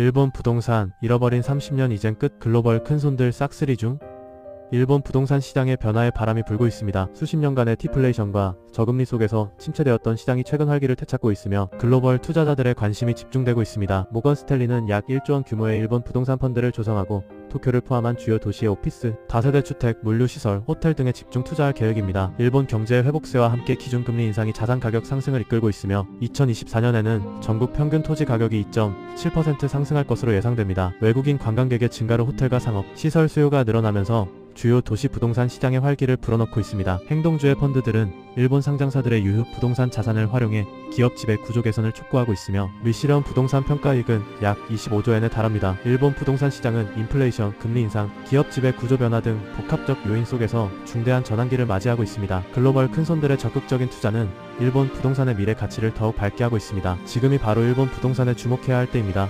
일본 부동산 잃어버린 30년 이젠 끝 글로벌 큰손들 싹쓸이 중 일본 부동산 시장의 변화에 바람이 불고 있습니다. 수십 년간의 디플레이션과 저금리 속에서 침체되었던 시장이 최근 활기를 되찾고 있으며 글로벌 투자자들의 관심이 집중되고 있습니다. 모건 스탠리는 약 1조 원 규모의 일본 부동산 펀드를 조성하고 도쿄를 포함한 주요 도시의 오피스, 다세대 주택, 물류시설, 호텔 등에 집중 투자할 계획입니다. 일본 경제의 회복세와 함께 기준금리 인상이 자산 가격 상승을 이끌고 있으며 2024년에는 전국 평균 토지 가격이 2.7% 상승할 것으로 예상됩니다. 외국인 관광객의 증가로 호텔과 상업, 시설 수요가 늘어나면서 주요 도시 부동산 시장의 활기를 불어넣고 있습니다. 행동주의 펀드들은 일본 상장사들의 유효 부동산 자산을 활용해 기업 지배 구조 개선을 촉구하고 있으며 미시런 부동산 평가익은 약 25조엔에 달합니다. 일본 부동산 시장은 인플레이션, 금리 인상, 기업 지배 구조 변화 등 복합적 요인 속에서 중대한 전환기를 맞이하고 있습니다. 글로벌 큰손들의 적극적인 투자는 일본 부동산의 미래 가치를 더욱 밝게 하고 있습니다. 지금이 바로 일본 부동산에 주목해야 할 때입니다.